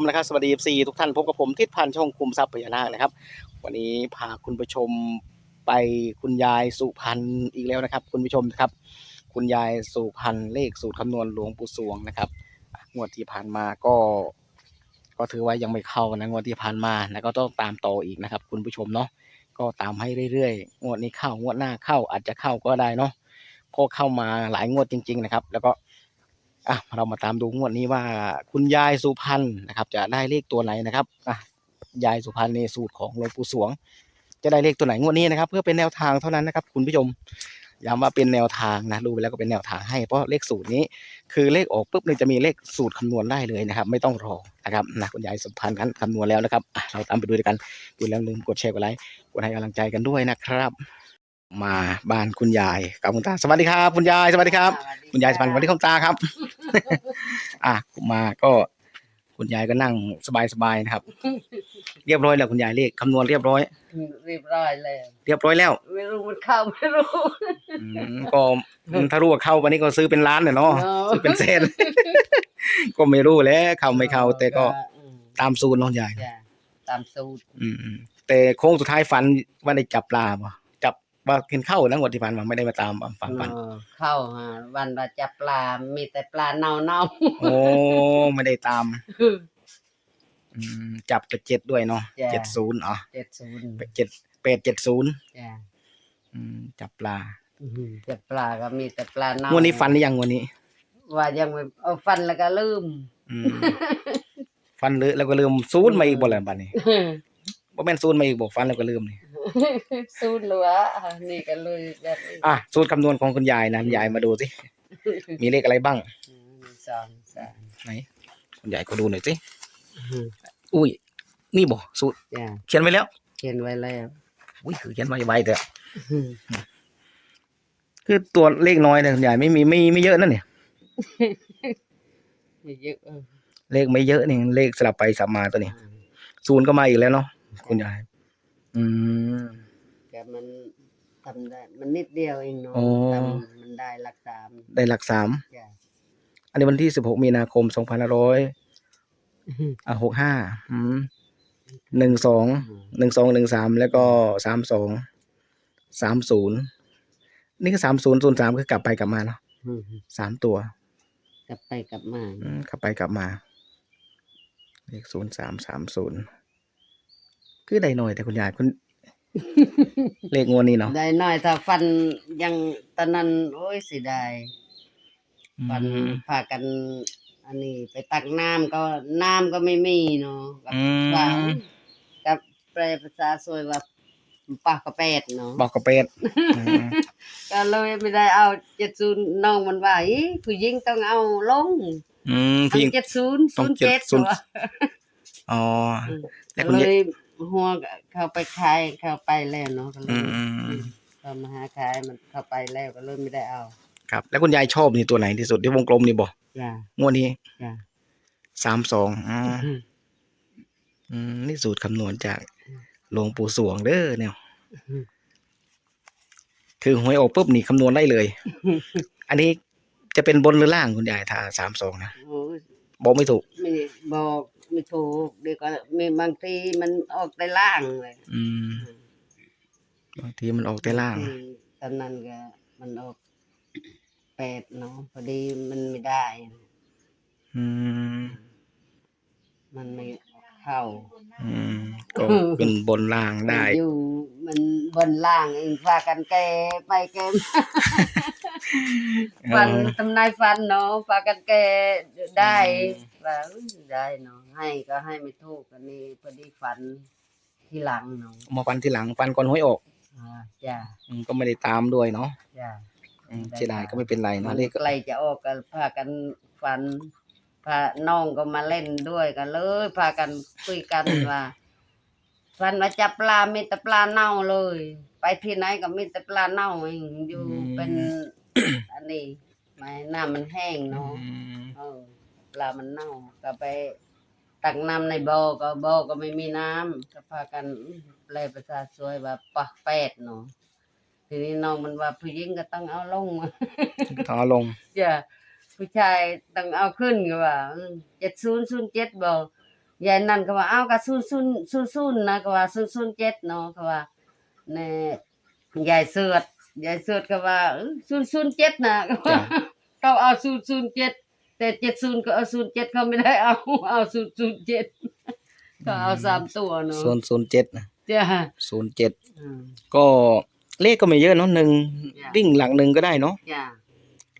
มนะครับสวัสดีซีทุกท่านพบกับผมทิศพันธ์ช่องคุมทรัพย์พญานาคนะครับ วันนี้พาคุณผู้ชมไปคุณยายสุพรรณอีกแล้วนะครับ คุณผู้ชมครับ คุณยายสุพรรณเลขสูตรคำนวณหลวงปู่สวงนะครับงวดที่ผ่านมาก็ ก็ถือว่ายังไม่เข้านะงวดที่ผ่านมานะก็ต้องตามต่ออีกนะครับ คุณผู้ชมเนาะก็ตามให้เรื่อยๆงวดนี้เข้างวดหน้าเข้าอาจจะเข้าก็ได้เนาะพราะเข้ามาหลายงวดจริง ๆ นะครับ แล้วก็ อะเรามาตามดูงวดนี้ว่า คุณยายสุพรรณนะครับ จะได้เลขตัวไหนนะครับอะยายสุพรรณในสูตรของหลวงปู่สวง จะได้เลขตัวไหนงวดนี้นะครับ เพื่อเป็นแนวทางเท่านั้นนะครับ คุณผู้ชมย้ำว่าเป็นแนวทางนะรู้ไปแล้วก็เป็นแนวทางให้เพราะเลขสูตรนี้ คือเลขออกปุ๊บเนี่ยจะมีเลขสูตรคำนวณได้เลยนะครับ ไม่ต้องรอนะครับนะคุณยายสุพรรณนั้นคำนวณแล้วนะครับอะเราตามไปดูด้วยกันดูแล้วลืมกดแชร์กดไลค์กดให้กำลังใจกันด้วยนะครับ มาบ้านคุณยายกับคุณตาสวัสดีครับ คุณยายสวัสดีครับ คุณยายสุพรรณสวัสดีคุณตาครับ อะมาก็คุณยายก็นั่งสบายๆนะครับ เรียบร้อยแล้วคุณยายเลขคำนวณเรียบร้อย เรียบร้อยแล้วเรียบร้อยแล้ว ไม่รู้มันเข้าไม่รู้อืมก็ถ้ารู้ว่าเข้าวันนี้ก็ซื้อเป็นล้านเลยเนาะเนาะซื้อเป็นเซนก็ไม่รู้แหล้วเข้าไม่เข้า แต่ก็อืมตามสูตรเน้องยายจ้ะตามสูตร อืมๆแต่โค้งสุดท้ายฝันว่าได้จับปลาบ่จับ ว่าเห็นเข้านะงวดที่ผ่านมาไม่ได้มาตามฝันฝัน เออเข้าฮะวันเราจับปลา มีแต่ปลาเน่าเน่าโอ้ไม่ได้ตามอืมจับกับเจ็ดด้วยเนาะเจ็ดศูนย์อ๋อเจ็ดศูนย์เจ็ดแปดเจ็ดศูนย์จ้ะอืมจับปลาอื้อหือจับปลาก็มีแต่ปลาเน่างวดนี้ฟันหรือยังงวดนี้ ว่ายังไม่เอาฟันแล้วก็ลืม อืม ฟันเลอะแล้วก็ลืมศูนย์มาอีกบ่แล้วบัดนี้ บ่แม่นศูนย์มาอีกบ่ฟันแล้วก็ลืมนี่ สูตรเหลือนี่ก็เลยแบบนี้อะสูตรคำนวณของคุณยายนะยายมาดูสิ มีเลขอะไรบ้าง อืมสองสามไหน คุณยายก็ดูหน่อยสิอื้อหืออุ้ย นี่บ่สูตรจ้ะเขียนไว้แล้ว เขียนไว้แล้วอุ้ยคือเขียนไว้ไว้แต่อื้อหือคือตัวเลขน้อยนะคุณยายไม่มีไม่ไม่เยอะนั่นเนี่ย ไม่เยอะเออเลขไม่เยอะนี่เลขสลับไปสลับมาตัวนี้ ศูนย์ก็มาอีกแล้วเนาะ คุณยาย อืม แต่มันทำได้ มันนิดเดียวเองเนาะอ๋อ ทำมันได้หลักสามได้หลักสาม จ้ะอันนี้วันที่สิบหกมีนาคมสองพันห้าร้อยอะหกห้าอืมหนึ่งสองหนึ่งสองหนึ่งสามแล้วก็สามสองสามศูนย์นี่ก็สามศูนย์ศูนย์สามคือกลับไปกลับมาเนาะสามตัว กลับไปกลับมาอืมกลับไปกลับมาเลขศูนย์สามสามศูนย์ คือได้หน่อยแต่คุณยายคุณ เลขงวดนี้เนาะได้น้อยถ้าฟันยังตอนนั้นโอ้ยเสิได้ฟันอืม พากัน อันนี้ไปตักน้ำก็น้ำก็ไม่มีเนาะกับอืม ว่ากับแปลภาษาสวยว่าปากกระเป็ดเนาะบอกกับเป็ดอืมก็เลยไม่ได้เอาเจ็ดศูนย์น้องมันว่าอีผู้หญิงต้องเอาลงอืมพี่เจ็ดศูนย์ต้ศูองนย์เจ็เจ็ดดศูนย์ตัว อ๋อแล้วคุณเลยายย หัวเข้าไปขายเข้าไปแล้วเนาะก็เลอืยมอืมอืมเข้ามาหาขายมันเข้าไปแล้วก็เลยไม่ได้เอาครับ แล้วคุณยายชอบนี่ตัวไหนที่สุดที่วงกลมนี่บอกจ้ะงวดนี้จ้ะสามสองอืมอืมนี่สูตรคำนวณจากหลวงปู่สวงเด้อเนี่ย คือหวยออกปุ๊บนี่คำนวณได้เลย อันนี้จะเป็นบนหรือล่างคุณยายถ้าสามสองนะโอ้ยบอกไม่ถูก ไม่บอก ไม่ถูกเดี๋ยวก็มีบางทีมันออกได้ล่างเลยอืมบางทีมันออกแต่ล่างที่ตอนนั้นก็มันออกแปดเนาะพอดีมันไม่ได้ อืมมันไม่เข้า อืมก็ขึ้นบนล่างได้มันอยู่มันบนล่างเองพากันแกไปแกมา ฟันทำนายฟันเนาะพากันแกได้ว่าอุ๊ยได้เนาะให้ก็ให้ไม่ถูกอันนี้พอดีฟันที่หลังเนาะมาฟันทีหลังฟันก่อนหวยออกอ่าจ้ะอืมก็ไม่ได้ตามด้วยเนาะจ้ะอืมเสียดายก็ไม่เป็นไรมัเนาะนเลขก็ใกล้จะออกกันพากันฟันพาน้องก็มาเล่นด้วยกันเลยพากันคุยกันว่าฟันมาจับปลามีแต่ปลาเน่าเลย ไปที่ไหนก็มีแต่ปลาเน่าเองอยู่เป็น อันนี้ไม่น้ำมันแห้งอืเนาะมเออปลามันเน่าก็ไปตักน้ำในบ่อก็บ่อก็ไม่มีน้ำก็พากันแปลภาษาสวยว่าปะแปดเนาะทีนี้น้องมันว่าผู้หญิงก็ต้องเอาลงต้องเอาลงจะผู้ชายต้องเอาขึ้นก็ว่าเจ็ดศูนย์ศูนย์เจ็ดบอกยายนั่นก็ว่าอ้าวก็ซุนซุนซุนซุนนะก็ว่าซุนซุนเจ็ดเนาะก็ว่าแน่ยายเสือด ยายเสือดก็ว่าเอ้ยซุนซุนเจ็ดนะก็ว่าเขาเอาซุนซุนเจ็ดแต่เจ็ดซุนก็เอาซุนเจ็ดเขาไม่ได้เอาเอาซุนซุนเจ็ดก็เอาสามตัวเนาะศูนย์ศูนย์เจ็ดนะจ้าศูนย์เจ็ดอืมก็เลขก็ไม่เยอะเนาะหนึ่งจ้ะวิ่งหลังหนึ่งก็ได้เนาะจ้า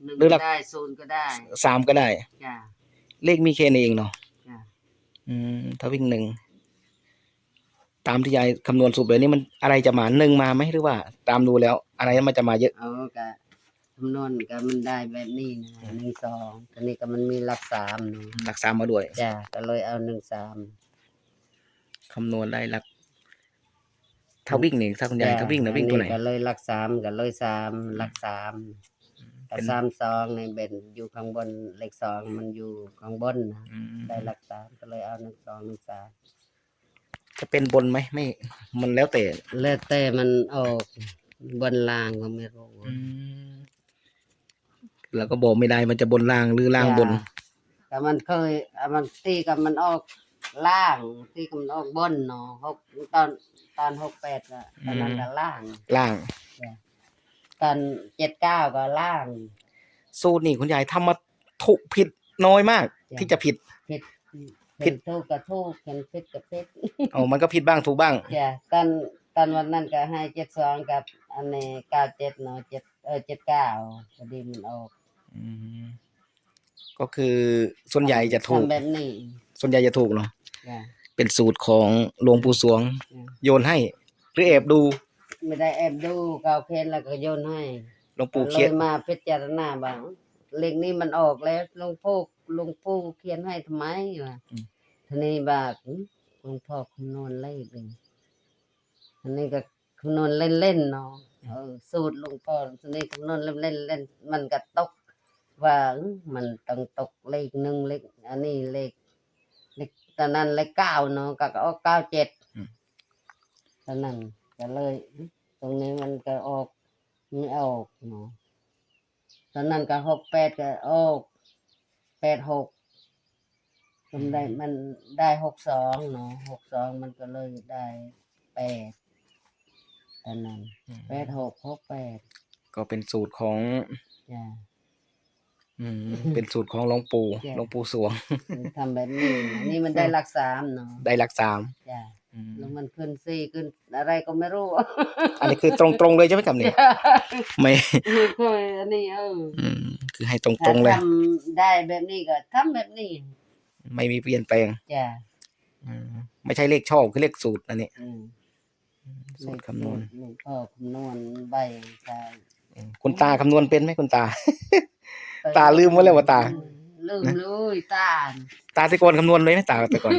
หนึ่งหรือหลัก็กได้ศูนย์ก็ได้สามก็ได้จ้าเลขมีแค่นี้เองเนาะจ้าอืมถ้าวิ่งหนึ่ง ตามที่ยายคำนวณสูบเลยนี่มันอะไรจะมาหนึ่งมาไหมหรือว่า ตามดูแล้ว อะไรมันจะมาเยอะ เอาก็คำนวณก็มันได้แบบนี้นะหนึ่งสองตอนนี้ก็มันมีหลักสามเนาะหลักสามมาด้วยจ้าก็เลยเอาหนึ่งสามคำนวณได้หลักถ้าวิ่งนี่ถ้าคุณยายถ้าวิ่งนะวิ่งตัวไหนอัก็เลยหลักสามก็เลยสามหลักสามก็เป็น สามสองในเบนอยู่ข้างบนเลขสองมันอยู่ข้างบนนะอืมได้หลักสามก็เลยเอาหนึ่งสองหนึ่งสาม จะเป็นบนไหมไม่ มันแล้วแต่แล้วแต่มันออกบนล่างก็ไม่รู้อืมแล้วก็บอกไม่ได้มันจะบนล่างหรือล่างบน แต่มันเคยอะมันตีกับมันออกล่างตีกับมันออกบนเนาะหกตอนตอนหกแปดอะตอนนั้นก็ล่าง ล่าง ตอนเจ็ดเก้าก็ล่าง สูตรนี่คุณยายทำมาถูกผิดน้อยมากจ้ะที่จะผิดผิด ผิผิดดทูกกับทูกเห็นผิดกับผิดเอามันก็ผิดบ้างถูกบ้าง จ้ะตอนตอนวันนั้นก็ให้เจ็ดสองกับ อันนี้เก้าเจ็ดเนาะเจ็ดเออเจ็ดเก้าพอดีมันออกอืมก็คือส่วนใหญ่จะถูก ทำแบบนี้ส่วนใหญ่จะถูกเนาะจ้ะ เป็นสูตรของหลวงปู่สวงจ้ะโยนให้ หรือแอบดูไม่ได้แอบดูเกาเคนแล้วก็โยนให้หลวงปู่เลเขียยนมาพิจารณาบ้างเลขนี้มันออกแล้วหลวงพ่อ หลวงปู่เขียนให้ทำไมวะทีนี้บากหลวงพ่อคำนวณเลขเองอันนี้ก็คำนวณเล่นๆเนาะเออสูตรหลวงพ่อทีนี้คำนวณเล่นๆเล่นมันก็ตก ว่าอื้อมันต้องตกเลขหนึ่งเลขอันนี้เลขเลขตอนนั้นเลขเก้าเนาะก็ออกเก้าเจ็ดตอนนั้นก็เลยอื้อตรงนี้มันก็ออกไม่ออกเนาะตอนนั้นก็หกแปดก็ออก แปดหกมันได้มันได้หกสองเนาะหกสองมันก็เลยได้แปดตอนนั้นแปดหกหกแปดก็เป็นสูตรของ จ้ะ อืม เป็นสูตรของหลวงปู่จ้ะหลวงปู่สวงมันทำแบบนี้นะนี่มันได้หลักสามเนาะได้หลักสาม จ้ะอืม แล้วมันขึ้นสี่ขึ้นอะไรก็ไม่รู้ อันนี้คือตรงๆเลยใช่ไหมครับเนี่ยไม่เคยอันนี้เอออืมคือให้ตรงๆเลยถ้าทำได้แบบนี้ก็ทำแบบนี้ ไม่มีเปลี่ยนแปลงจ้ะอืมไม่ใช่เลขชอบคือเลขสูตรอันนี้อืมสูตรคำนวณหลวงพ่อคำนวณใบใช่อืมคุณตาคำนวณเป็นไหมคุณตา ตาลืมไว้แล้วว่าตา ลืมเลยตา ตาแตะกอนคำนวณเลยไหมตาแต่ก่อน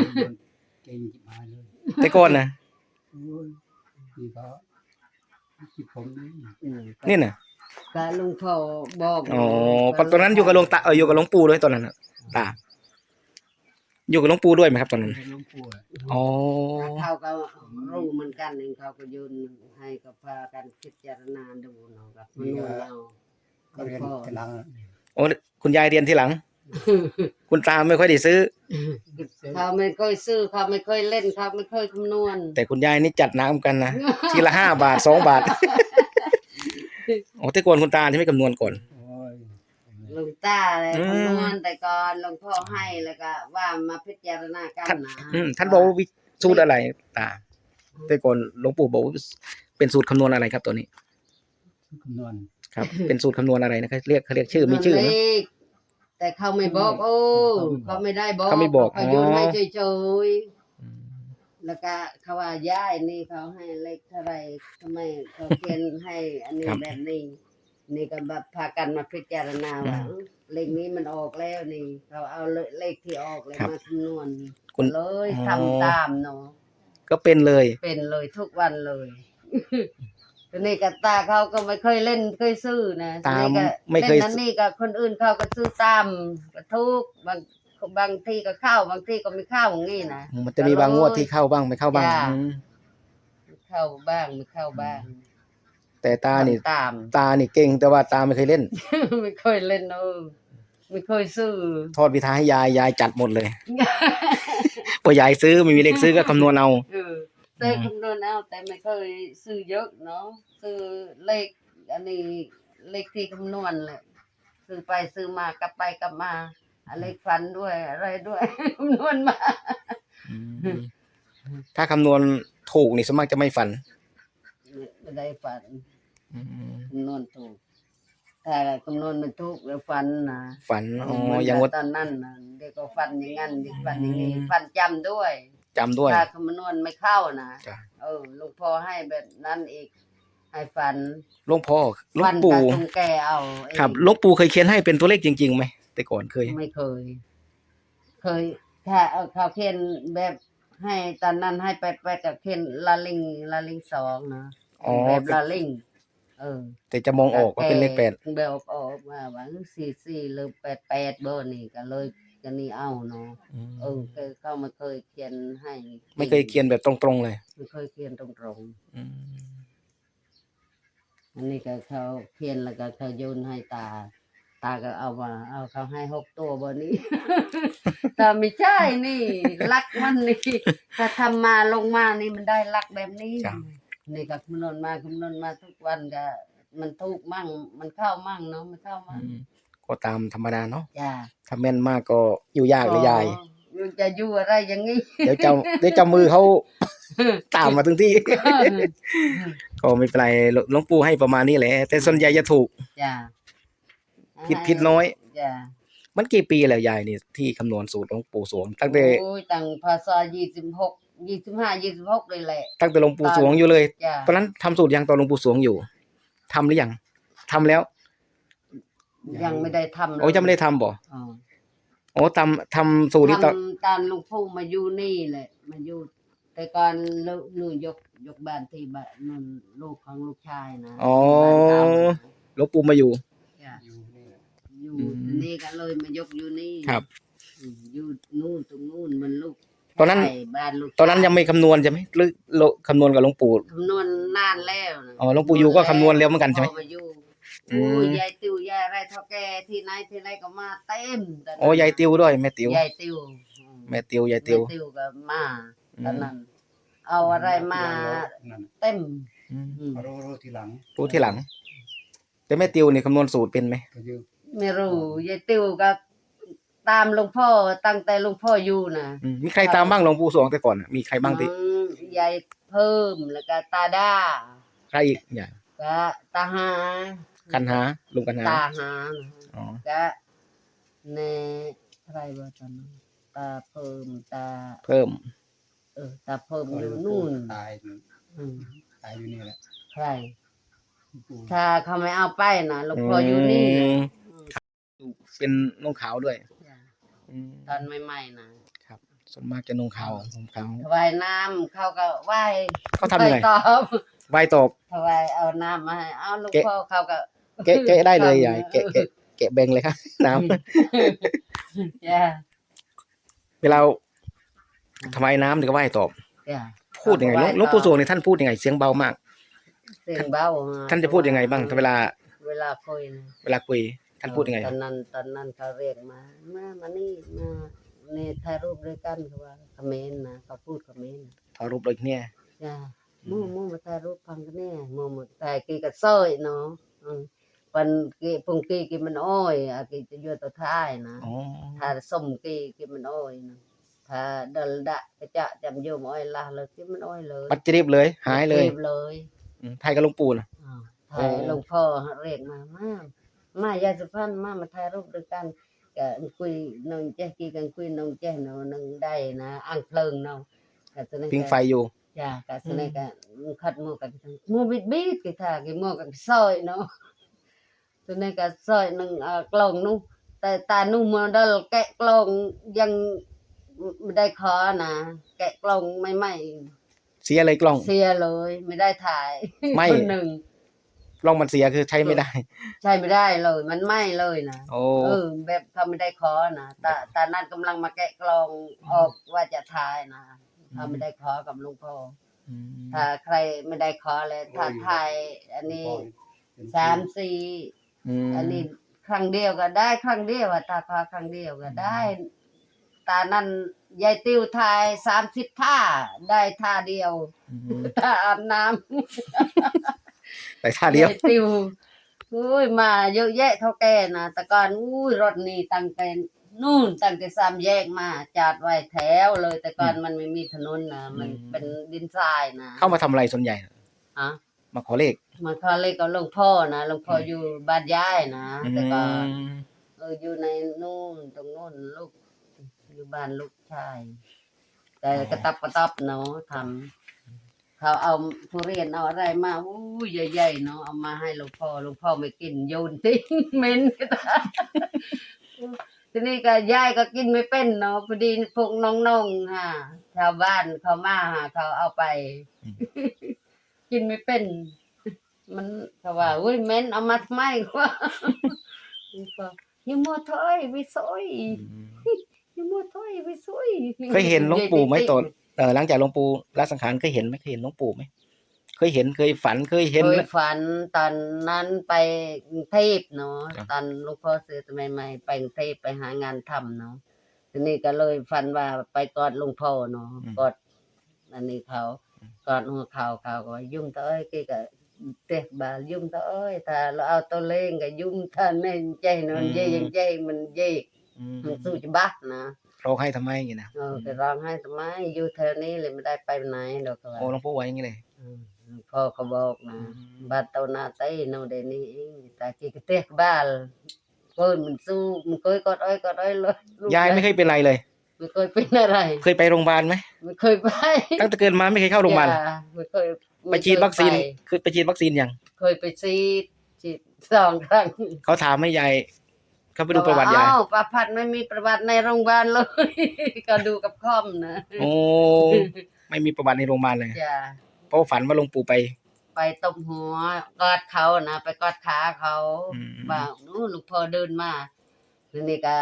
เก่งจิบหายเลย แต่ก่อนนะโอ้ยนี่ก็คิดผมนี่อืมนี่น่ะก็หลุงพ่อบอกอ๋อก็ตอนนั้นอยู่กับหลวงตาเอออยู่กับหลวงปู่ด้วยตอนนั้นน่ะตาอยู่กับหลวงปู่ด้วยไหมครับตอนนั้นเป็นหลวงปู่อะอ๋อเขาก็รู้เหมือนกันเองเขาก็โยนให้กับพากันพิจารณาดูเนาะกับมนุษย์เราก็เรียนกำลังโอ้คุณยายเรียนทีหลัง คุณตาไม่ค่อยได้ซื้อ เขาไม่เคยซื้อเขาไม่เคยเล่นเขาไม่เคยคำนวณแต่คุณยายนี่จัดหนักเหมือนกันนะทีละห้าบาทสองบาทโอ้แต่ก่อนคุณตาที่ไม่คำนวณก่อนโอ้ยหลุงตาเลยอืม คำนวณแต่ก่อนหลวงพ่อให้แล้วก็ว่ามาพิจารณากันท่านนะอืมท่านบอกว่าวิสูตรอะไรตา แต่ก่อนหลวงปู่บอกว่าเป็นสูตรคำนวณอะไรครับตัวนี้ คำนวณครับ เป็นสูตรคำนวณอะไรนะครับเรียกเขาเรียกชื่อมีชื่อเลนะข แต่เขาไม่บอก โอ้เขาไม่ได้บอกเขาไม่บอกเขาโยนอ๋อให้เฉยๆแล้วก็เขาว่าย้ายนี่เขาให้เลขเท่าไหรทำไมเขาเขียนให้ อันนี้ครับแบบนี้นี่ก็แบบพากันมาพิจารณาว่าอืมเลขนี้มันออกแล้วนี่ เราเอาเลขที่ออกเลยครับมาคำนวณคุณเลยอ๋อทำตามเนาะก็เป็นเลย เป็นเลยทุกวันเลย ทีนี้กับตาเขาก็ไม่เคยเล่นเคยซื้อนะตามทีนี้ก็ไม่เคยเล่นนั้นนี่กับคนอื่นเขาก็ซื้อตามก็ทุกบางบางทีก็เข้าบางทีก็ไม่เข้าอย่างนี้นะ มันจะมีบางงวดที่เข้าบ้างไม่เข้าบ้างจ้ะ อืมเข้าบ้างไม่เข้าบ้างแต่ตานี่ทำตาม ตานี่เก่งแต่ว่าตาไม่เคยเล่น ไม่เคยเล่นเออไม่เคยซื้อ ทอดพิธาให้ยายยายจัดหมดเลย พอยายซื้อไม่มีเลขซื้อก็คำนวณเอา เออ ซื้อคำนวณเอาแต่ไม่เคยซื้อเยอะเนาะซื้อเลขอันนี้เลขที่คำนวณเลยซื้อไปซื้อมากลับไปกลับมาอะเลขฟันด้วยอะไรด้วยคำนวณมา ถ้าคำนวณถูกนี่สวนมากจะไม่ฝัน ไม่ได้ฟันคำนวณถูกถ้าคำนวณไม่ถูกแล้วฟันนะฝันอ๋อเหมืนยังกับว่า ตอนนั้นนะเด็กก็ฟันอย่างนั้นเด็กฟันอย่างนี้ฟันจำด้วย จำด้วย ถ้าคำนวณไม่เข้านะจ้ะ เออหลูกพ่อให้แบบนั้นอีก ให้ฟันหลวงพ่อหลวฟังนปู่ตาตรงแกเอาเองครับหลวงปู่เคยเขียนให้เป็นตัวเลขจริงๆไหมแต่ก่อนเคย ไม่เคย เคย ถ้าเอาเขาเขียนแบบให้ตอนนั้นให้ไปไปกับเขียนลาลิงลาลิงสองนะอ๋อ แบบลาลิงเออ แต่จะมองออกว่าเป็นเลขแปด แบบออกมาว่าสี่สี่หรือแปดแปดเบอร์นี่ก็เลย ก็นี่เอาเนาะเออเคยเข้ามาเคยเขียนให้ไม่เคยเขียนแบบตรงๆเลยไม่เคยเขียนตรงๆอันนี้ก็เขาเขียนแล้วก็เขาโยนให้ตา ตาก็เอามาเอาเขาให้หกตัวเบอร์นี้ แต่ไม่ใช่นี่ลักมันนี่ถ้าทำมาลงมานี่มันได้ลักแบบนี้ จ้ะนี่ก็คำนวณมาคำนวณมาทุกวันก็มันถูกมั่ง มันเข้ามั่งเนาะมันเข้ามั่ง ก็ตามธรรมดาเนาะจ้าถ้าแม่นมากก็อยู่ยากเลยยาย อยู่จะอยู่อะไรอย่างนี้ เดี๋ยวเจ้าเดี๋ยวเจ้ามือเขา ตามมาถึงที่ ก็ไม่เป็นไรหลวหลวงปู่ให้ประมาณนี้แหละ แต่ส่วนใหญ่จะถูก จ้าผิดผิดน้อย จ้ามันกี่ปีแล้วยายนี่ที่คำนวณสูตรหลวงปู่สวง ตั้งแต่โอ้ยตั้งพศยี่สิบหกยี่สิบห้ายี่สิบหกเลยแหละ ตั้งแต่หลวงปู่สวงอยู่เลย จ้าตอนนั้นทำสูตรยังตอนหลวงปู่สวงอยู่ทำหรือยังทำแล้ว ยังไม่ได้ทำเลยโอ้ยังไม่ได้ทำบ่อ๋อโอ้ทำทำสูตรนี้ตอนทำตอนลูกพู่มาอยู่นี่แหละ มาอยู่ แต่ก่อนลูกหนูยกยกบ้านที่บ้านนู่นลูกของลูกชายนะอ๋อบ้านเก่าหลวงปู่มาอยู่ จ้ะอยู่นี่แหละอยู่อืม นี่ก็เลยมายกอยู่นี่ครับ อืมอยู่นู่นตรงนู่นมันลูกตอนนั้นชายบ้านลูกตอนนั้นยังไม่คำนวณใช่ไหมหรือโลคำนวณกับหลวงปู่ คำนวณนานแล้วนะอ๋อหลวงปู่อยู่ก็คำนวณแล้วเหมือนกันใช่ไหมพมาอยู่ อืมโอ้ยยายติวยายอะไรเท่าแก่ที่ไหนที่ไหนก็มาเต็มตนนั้นโอ้ยายติวด้วยแม่ติวยายติวอืมแม่ติวยายติวแม่ติวก็มาอืมตอนนั้น เอาอะไรมานั่นเต็มอืมอืมรู้รู้ทีหลังรู้ที่หลัง แต่แม่ติวนี่คำนวณสูตรเป็นไหมก็อยู่ไม่รู้ยายติวก็ตามหลวงพ่อตั้งแต่หลวงพ่ออยู่นะอืมมีใครตามบ้างหลวงปู่สวงแต่ก่อนน่ะมีใครบ้างที่อืมยายเพิ่มแล้วก็ตาด้าใครอีกอย่างก็ตาหา กันหาลุงกันหาตาหาอ๋อก็เนใครว่าตอนนั้นตาเพิ่มตา เพิ่ม เออ ตาเพิ่มอยู่นู่นตายอืมตายอยู่นี่แหละใครปู่ถ้าเขาไม่เอาไปนะหลวงพ่ออยู่นี่อืมอืมเป็นนุ่งขาวด้วยจ้ะอืมตอนใหม่ๆนะส่วนมากจะนุ่งขาวนุ่งขาวถวายน้ำเขาก็ไหว้เขาทำยังไงปตอบไหวตอบถวายเอาน้ำมาให้เอาหลวงแกะพ่อเขาก็ แกะแกะได้เลยยายแกะแกะแกะแบ่งเลยครับน้ำจ้ะเวลาทำไมน้ำถึงก็ไหวตอบ จ้ะพูดยังไงหลวงหลวงปู่สวงนี่ท่านพูดยังไงเสียงเบามาก เสียงเบาท่านจะพูดยังไงบ้างเวลาเวลาคุยนะเวลาคุย ท่านพูดยังไง ตอนนั้นตอนนั้นเขาเรียกมา มามานี่มานี่ถ่ายรูปด้วยกันเขาว่าคอมเขมนต์นะเขาพูดคอมเขมนต์ทอรูปเลยเนี่ย จ้ะหมู่หมู่มาถ่ายรูปฟังกันแน่หมู่มาถ่ายกีกับซอยเนาะอืม ปันกีปงกีกีมันอ้อยอากีจะอยู่ตัวท้ายนะอ๋อถ้าส้มกีกีมันอ้อยนะถ้าดลดะกระจะจำโยมอ้อยละเลยกีมันอ้อยเลยปัจจิบเลย หายเลยรีบเลยอืมไทยกับหลวงปู่นะอ้าวถ่ายหลวงพ่อเรียกมา มามายายสุพรรณมามาถ่ายรูปด้วยกันก็คุยนองแจ๊กกี้กันคุยนองแจ๊กเนาะนึงได้นะอ่างเพลิงเนาะก็สนิทพิงไฟอยู่ จ้าก็สนิทกันคัดหมือกันหมือบิดบิดกี่ท่ากี่หมือกันซอยเนาะ สนิทกันซอยนึงอ่ากลองนู้แต่ตานุ่มมาดลแกะกลองยังไม่ได้ขอนะแกะกลองไม่ไม่เสียเลยกล้อง เสียเลย ไม่ได้ถ่ายไม่คนหนึ่งกล้องมันเสียคือใช้ไม่ได้ ใช่ไม่ได้เลย มันไหม้เลยนะโอ้เออแบบเขาไม่ได้ขอนะตาตานั่นกำลังมาแกะกลองออกว่าจะทายนะเขาไม่ได้ขอกับหลุงพ่ออืมถ้าใครไม่ได้ขอเลยถ้าทายอันนี้เป็นสามสี่ อืมอันนี้ครั้งเดียวก็ได้ ครั้งเดียวอะตาขอครั้งเดียวก็ได้ ตานั่นยายติ้วทายสามสิบท่าได้ท่าเดียวอืมท่าอาบน้ำไปท่าเดียวยายติ้วอุ้ยมาเยอะแยะเท่าแก่นะแต่ก่อนอุ้ยรถนี่ตั้งแต่นู่นตั้งแต่สามแยกมาจอดไว้แถวเลยแต่ก่อนมันไม่มีถนนนะมันอืมเป็นดินทรายนะเข้ามาทำอะไรส่วนใหญ่ฮะ มาขอเลข มาเขาเรียกกับหลวงพ่อนะหลวงพ่ออยู่บ้านย้ายนะแต่ก่อนอืมเอออยู่ในนู่นตรงนู่นลูกอยู่บ้านลูกชาย แต่กระตับกระตับเนาะทำเขาเอาทุเรียนเอาอะไรมาอู้ยใหญ่ๆเนาะเอามาให้หลวงพ่อหลวงพ่อไม่กินโยนทิ้งเหม็นทีนี้ก็ยายก็กินไม่เป็นเนาะพอดีพวกน้องๆฮะชาวบ้านเขามาหาเขาเอาไป กินไม่เป็น มันเขาว่าอุ้ยเหม็นเอามาทำไมวะก็อยังมัวถอยไปซอยอยังมัวถอยไปซอยเคยเห็นหลวงปู่ไหมตอนเออหลังจากหลวงปู่ละสังขารเคยเห็นไหมเคยเห็นหลวงปู่ไหมเคยเห็นเคยฝันเคยเห็นเคยฝันตอนนั้นไปกรุงเทพเนาะครับตอนหลูกพ่อซื้อใหม่ๆไปกรุงเทพไปหางานทำเนาะทีนี้ก็เลยฝันว่าไปกอดหลุงพ่อเนาะกอดอันนี้เขา กอดหัวเขาเขาก็ว่ายุ่งเต้ยกี่ก็เตะบาลยุ่งเต้ยถ้าเราเอาตัวเล่งก็ยุ่งท่านนี่ใจนอนเย่ยังใจมันเย่อืมมันสู้จะบ้านะร้องให้ทำไมอย่างนี้นะเออไปร้องให้ทำไมอยู่แถวนี้เลยไม่ได้ไปไหนดอกก็ว่าโอ้หลวงปู่ไว้อย่างนี้เลยอืมพ่อก็บอกนะอืมบาดเตานาไตโนเดนี่เองแต่กี่กระเตกบ้าลเพิ่นมันสู้มันเคยกอดอ้อยกอดอ้อยเลยลูกยายไม่เคยเป็นไรเลย ไม่เคยเป็นอะไร เคยไปโรงพยาบาลไหมไม่เคยไปตั้งแต่เกิดมาไม่เคยเข้าโรงพยาบาลอย่ไม่เคยไปฉีดวัคซีนไปคือไปฉีดวัคซีนยังเคยไปฉีดฉีดสองครั้งเขาถามให้ยายเขาไปดูประวัติยายอ้าวประพัดไม่มีประวัติในโรงพยาบาลเลย ก็ดูกับคอมนะโอ้ไม่มีประวัติในโรงพยาบาลเลยจ้ะเพราะว่าฝันว่าหลวงปู่ไป ไปตบหัวกอดเขานะไปกอดขาเขาอืม ว่านู้ลูกพ่อเดินมาทีนี้ก็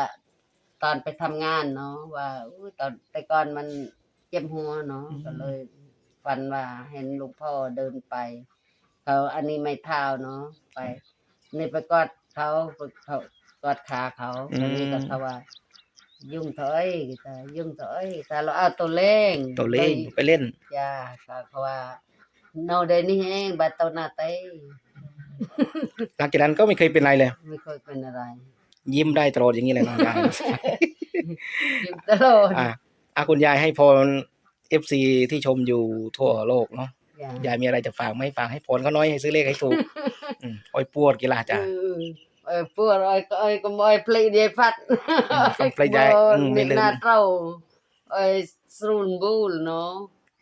ตอนไปทำงานเนาะว่าอู้ตอนแต่ก่อนมันเจ็บหัวเนาะก็เลยฝันว่าเห็นลูกพ่อเดินไป เขาอันนี้ไม่เท้าเนาะไปนี่ไปกอดเขาไปเขากอดขาเขาอืมอันนี้ก็เขาว่า ยุ่งเถอยแต่ยุ่งเถอยแต่เราเอาตัวเล่งตัวเลขไปเล่นจ้าก็เขาว่าโนเดนี่เองบัตรนาเต้หลังจากนั้นก็ไม่เคยเป็นไรเลย ไม่เคยเป็นอะไร ยิ้มได้ตลอดอย่างนี้เลยน้องยาย ยิ้มตลอดอะอาคุณยายให้พรเอฟซีที่ชมอยู่ทั่วโลกเนาะจ้ะยายมีอะไรจะฝากไหมฝากให้พรเขาน้อยให้ซื้อเลขให้ถูกอืมโอ้ยปวดกีฬาจ้ะ เออเออพวกเอ้ยก็เอ้ยก็บ่อยพลีเดียพัดฟังเพลงยายอืมไม่ลืม นาเต้าเอ้ยสรุนบูลเนาะ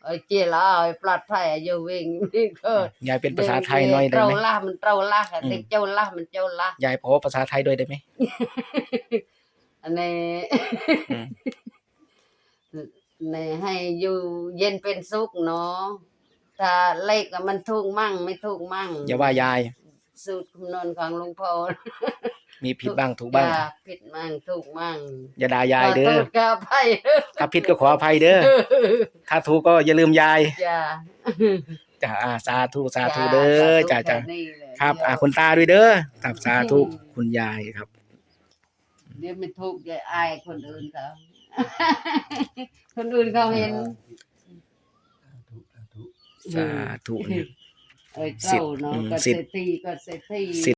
เอ้ยเจลาเอ้ยปลอดภัยอายุวิ่งนี่ก็ยายเป็นภาษาไทยหน้อยได้เต้าไหมล่ามันเต้าล่าค่ะอืมเด็กเจ้าล่ามันเจ้าล่ายายพอภาษาไทยด้วยได้ไหมอันนี้อืมในให้อยู่เย็นเป็นสุขเนาะถ้าเลขอะมันถูกมั่งไม่ถูกมั่งอย่าว่ายาย สูตรคำนวณของหลวงพ่อ มีผิดบ้างถูกบ้างอย่ผิดมั่งถูกมั่งอย่าด่ายายเด้ขอโทษกับไพ่ถ้าผิดก็ขออภัยเด้อ ถ้าถูกก็อย่าลืมยายจ้าจ้าอ่าสาธุสาธุเด้อจ้าจ้านี่แหละครับ อ่าเดี๋ยวคุณตาด้วยเด้อครับสาธุคุณยายครับ เดี๋ยวไม่ถูกอย่าอายคนอื่นเขาคนอื่นเขาเห็นสาธุเนี่ย เอ้ยเจ้าเนาะอืมก็สิเศทรธิ์ษฐีก็เศรษฐีสิทธิ์